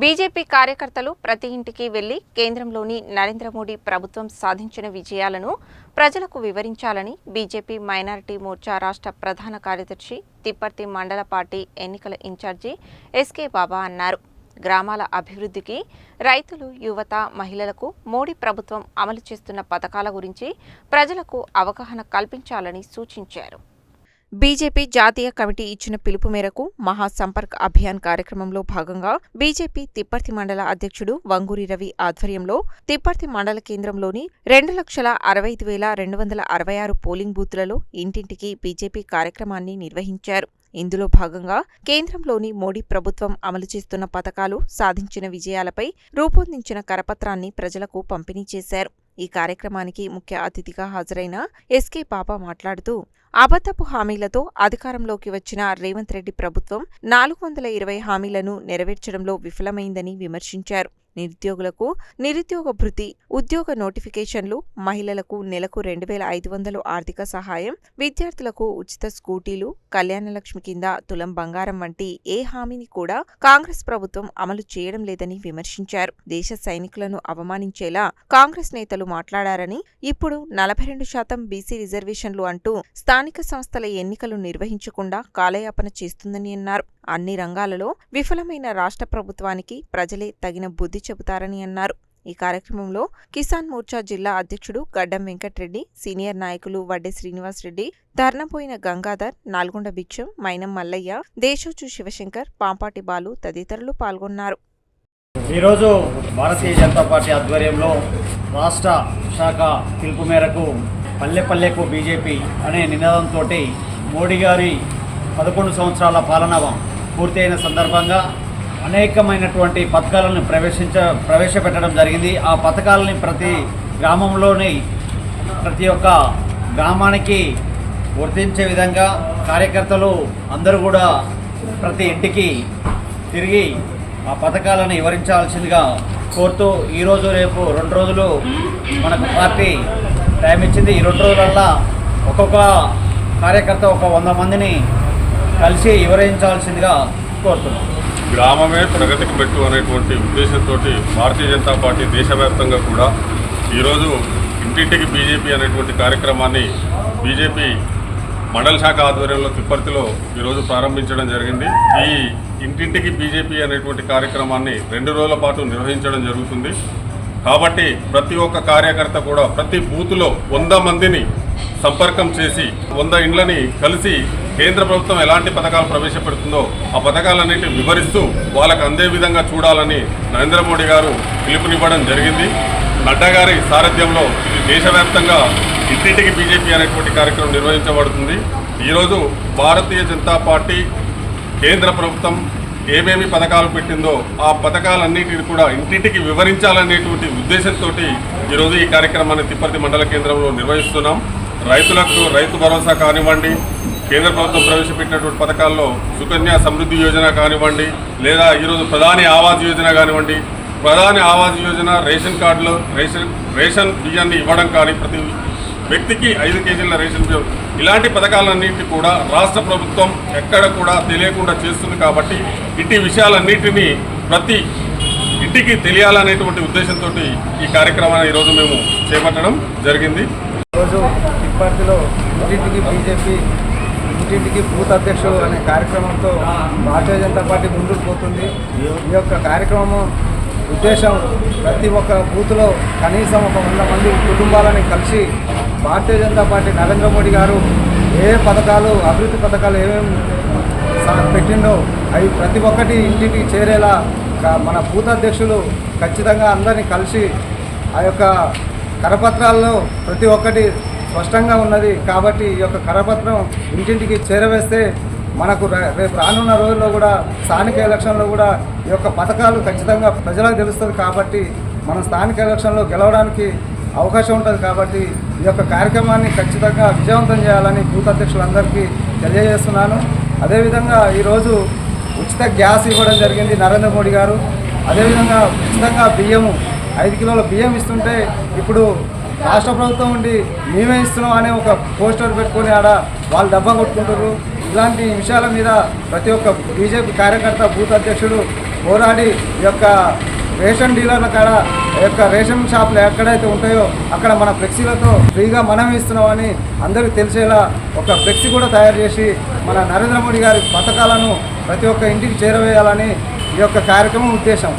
BJP కార్యకర్తలు ప్రతి ఇంటికి వెళ్ళి కేంద్రంలోని నరేంద్ర మోడీ ప్రభుత్వం సాధించిన విజయాలను ప్రజలకు వివరించాలని బీజేపీ మైనారిటీ మోర్చా రాష్ట్ర ప్రధాన కార్యదర్శి తిప్పర్తి మండల పార్టీ ఎన్నికల ఇన్ఛార్జి ఎస్కే బాబా అన్నారు. గ్రామాల అభివృద్ధికి రైతులు యువత మహిళలకు మోడీ ప్రభుత్వం అమలు చేస్తున్న పథకాల గురించి ప్రజలకు అవగాహన కల్పించాలని సూచించారు. బీజేపీ జాతీయ కమిటీ ఇచ్చిన పిలుపు మేరకు మహాసంపర్క్ అభియాన్ కార్యక్రమంలో భాగంగా బీజేపీ తిప్పర్తి మండల అధ్యక్షుడు వంగూరి రవి ఆధ్వర్యంలో తిప్పర్తి మండల కేంద్రంలోని రెండు లక్షల అరవై ఐదు వేల రెండు వందల అరవై ఆరు పోలింగ్ బూత్లలో ఇంటింటికి బీజేపీ కార్యక్రమాన్ని నిర్వహించారు. ఇందులో భాగంగా కేంద్రంలోని మోడీ ప్రభుత్వం అమలు చేస్తున్న పథకాలు సాధించిన విజయాలపై రూపొందించిన కరపత్రాన్ని ప్రజలకు పంపిణీ చేశారు. ఈ కార్యక్రమానికి ముఖ్య అతిథిగా హాజరైన ఎస్కే పాప మాట్లాడుతూ అబద్ధపు హామీలతో అధికారంలోకి వచ్చిన రేవంత్ రెడ్డి ప్రభుత్వం నాలుగు వందల ఇరవై హామీలను నెరవేర్చడంలో విఫలమైందని విమర్శించారు. నిరుద్యోగులకు నిరుద్యోగ భృతి ఉద్యోగ నోటిఫికేషన్లు మహిళలకు నెలకు రెండు వేల ఐదు వందలు ఆర్థిక సహాయం విద్యార్థులకు ఉచిత స్కూటీలు కళ్యాణలక్ష్మి కింద తులం బంగారం వంటి ఏ హామీని కూడా కాంగ్రెస్ ప్రభుత్వం అమలు చేయడం లేదని విమర్శించారు. దేశ సైనికులను అవమానించేలా కాంగ్రెస్ నేతలు మాట్లాడారని ఇప్పుడు నలభై రెండు శాతం బీసీ రిజర్వేషన్లు అంటూ స్థానిక సంస్థల ఎన్నికలు నిర్వహించకుండా కాలయాపన చేస్తుందని అన్నారు. అన్ని రంగాలలో విఫలమైన రాష్ట్ర ప్రభుత్వానికి ప్రజలే తగిన బుద్ధి చెబుతారని అన్నారు. ఈ కార్యక్రమంలో కిసాన్ మోర్చా జిల్లా అధ్యక్షుడు గడ్డం వెంకట్రెడ్డి సీనియర్ నాయకులు వడ్డే శ్రీనివాసరెడ్డి ధర్నపోయిన గంగాధర్ నాల్గొండ భిక్షం మైనం మల్లయ్య దేశోచు శివశంకర్ పాంపాటి బాలు తదితరులు పాల్గొన్నారు. ఈరోజు భారతీయ జనతా పార్టీ ఆధ్వర్యంలో రాష్ట్ర శాఖ పిలుపు మేరకు పల్లె పల్లెకు బీజేపీ అనే నినాదంతో మోడీ గారి పదకొండు సంవత్సరాల పాలన పూర్తయిన సందర్భంగా అనేకమైనటువంటి పథకాలను ప్రవేశించ ప్రవేశపెట్టడం జరిగింది. ఆ పథకాలని ప్రతి గ్రామంలోని ప్రతి ఒక్క గ్రామానికి వర్తించే విధంగా కార్యకర్తలు అందరూ కూడా ప్రతి ఇంటికి తిరిగి ఆ పథకాలను వివరించాల్సిందిగా కోరుతూ ఈరోజు రేపు రెండు రోజులు మనకు పార్టీ టైం ఇచ్చింది. ఈ రెండు రోజులల్లా ఒక్కొక్క కార్యకర్త ఒక వంద మందిని కలిసి వివరించాల్సిందిగా కోరుతున్నాం. గ్రామమే ప్రగతికి పెట్టు అనేటువంటి ఉద్దేశంతో భారతీయ జనతా పార్టీ దేశవ్యాప్తంగా కూడా ఈరోజు ఇంటింటికి బీజేపీ అనేటువంటి కార్యక్రమాన్ని బీజేపీ మండల శాఖ ఆధ్వర్యంలో తిప్పర్తిలో ఈరోజు ప్రారంభించడం జరిగింది. ఈ ఇంటింటికి బీజేపీ అనేటువంటి కార్యక్రమాన్ని రెండు రోజుల పాటు నిర్వహించడం జరుగుతుంది. కాబట్టి ప్రతి ఒక్క కార్యకర్త కూడా ప్రతి బూత్లో వంద మందిని సంపర్కం చేసి వంద ఇండ్లని కలిసి కేంద్ర ప్రభుత్వం ఎలాంటి పథకాలు ప్రవేశపెడుతుందో ఆ పథకాలన్నింటినీ వివరిస్తూ వాళ్ళకు అందే విధంగా చూడాలని నరేంద్ర మోడీ గారు పిలుపునివ్వడం జరిగింది. నడ్డా గారి సారథ్యంలో ఇది దేశవ్యాప్తంగా ఇంటింటికి బీజేపీ అనేటువంటి కార్యక్రమం నిర్వహించబడుతుంది. ఈరోజు భారతీయ జనతా పార్టీ కేంద్ర ప్రభుత్వం ఏమేమి పథకాలు పెట్టిందో ఆ పథకాలన్నిటిని కూడా ఇంటింటికి వివరించాలనేటువంటి ఉద్దేశంతో ఈరోజు ఈ కార్యక్రమాన్ని తిప్పర్తి మండల కేంద్రంలో నిర్వహిస్తున్నాం. రైతులకు రైతు భరోసా కానివ్వండి కేంద్ర ప్రభుత్వం ప్రవేశపెట్టినటువంటి పథకాల్లో సుకన్య సమృద్ధి యోజన కానివ్వండి లేదా ఈరోజు ప్రధాని ఆవాస్ యోజన కానివ్వండి ప్రధాని ఆవాస్ యోజన రేషన్ కార్డులు రేషన్ రేషన్ బియ్యాన్ని ఇవ్వడం కానీ ప్రతి వ్యక్తికి ఐదు కేజీల రేషన్ బియ్యం ఇలాంటి పథకాలన్నింటినీ కూడా రాష్ట్ర ప్రభుత్వం ఎక్కడ కూడా తెలియకుండా చేస్తుంది కాబట్టి ఇట్టి విషయాలన్నింటినీ ప్రతి ఇంటికి తెలియాలనేటువంటి ఉద్దేశంతో ఈ కార్యక్రమాన్ని ఈరోజు మేము చేపట్టడం జరిగింది. ఈరోజు ఇప్పటిలో ఇంటింటికి బీజేపీ ఇంటింటికి బూత్ అధ్యక్షుడు అనే కార్యక్రమంతో భారతీయ జనతా పార్టీ ముందుకు పోతుంది. ఈ యొక్క కార్యక్రమం ఉద్దేశం ప్రతి ఒక్క బూత్లో కనీసం ఒక వంద మంది కుటుంబాలని కలిసి భారతీయ జనతా పార్టీ నరేంద్ర మోడీ గారు ఏ పథకాలు అభివృద్ధి పథకాలు ఏమేమి పెట్టిండో అవి ప్రతి ఒక్కటి ఇంటికి చేరేలా మన బూత్ అధ్యక్షులు ఖచ్చితంగా అందరినీ కలిసి ఆ యొక్క కరపత్రాల్లో ప్రతి ఒక్కటి స్పష్టంగా ఉన్నది. కాబట్టి ఈ యొక్క కరపత్రం ఇంటింటికి చేరవేస్తే మనకు రే- రేపు రానున్న రోజుల్లో కూడా స్థానిక ఎలక్షన్లో కూడా ఈ యొక్క పథకాలు ఖచ్చితంగా ప్రజలకు తెలుస్తుంది కాబట్టి మనం స్థానిక ఎలక్షన్లో గెలవడానికి అవకాశం ఉంటుంది కాబట్టి ఈ యొక్క కార్యక్రమాన్ని ఖచ్చితంగా విజయవంతం చేయాలని బూత్ అధ్యక్షులందరికీ తెలియజేస్తున్నాను. అదేవిధంగా ఈరోజు ఉచిత గ్యాస్ ఇవ్వడం జరిగింది నరేంద్ర మోడీ గారు. అదేవిధంగా ఉచితంగా బియ్యము ఐదు కిలోల బియ్యం ఇస్తుంటే ఇప్పుడు రాష్ట్ర ప్రభుత్వం ఉండి మేమే ఇస్తున్నాం అనే ఒక పోస్టర్ పెట్టుకొని ఆడ వాళ్ళు డబ్బా కొట్టుకుంటారు ఇలాంటి విషయాల మీద ప్రతి ఒక్క బీజేపీ కార్యకర్త బూత్ అధ్యక్షుడు పోరాడి ఈ యొక్క రేషన్ డీలర్ల కాడ ఈ యొక్క రేషన్ షాపులు ఎక్కడైతే ఉంటాయో అక్కడ మన ఫ్లెక్సీలతో ఫ్రీగా మనం ఇస్తున్నామని అందరికీ తెలిసేలా ఒక ఫ్లెక్సీ కూడా తయారు చేసి మన నరేంద్ర మోడీ గారి పథకాలను ప్రతి ఒక్క ఇంటికి చేరవేయాలని ఈ యొక్క కార్యక్రమం ఉద్దేశం.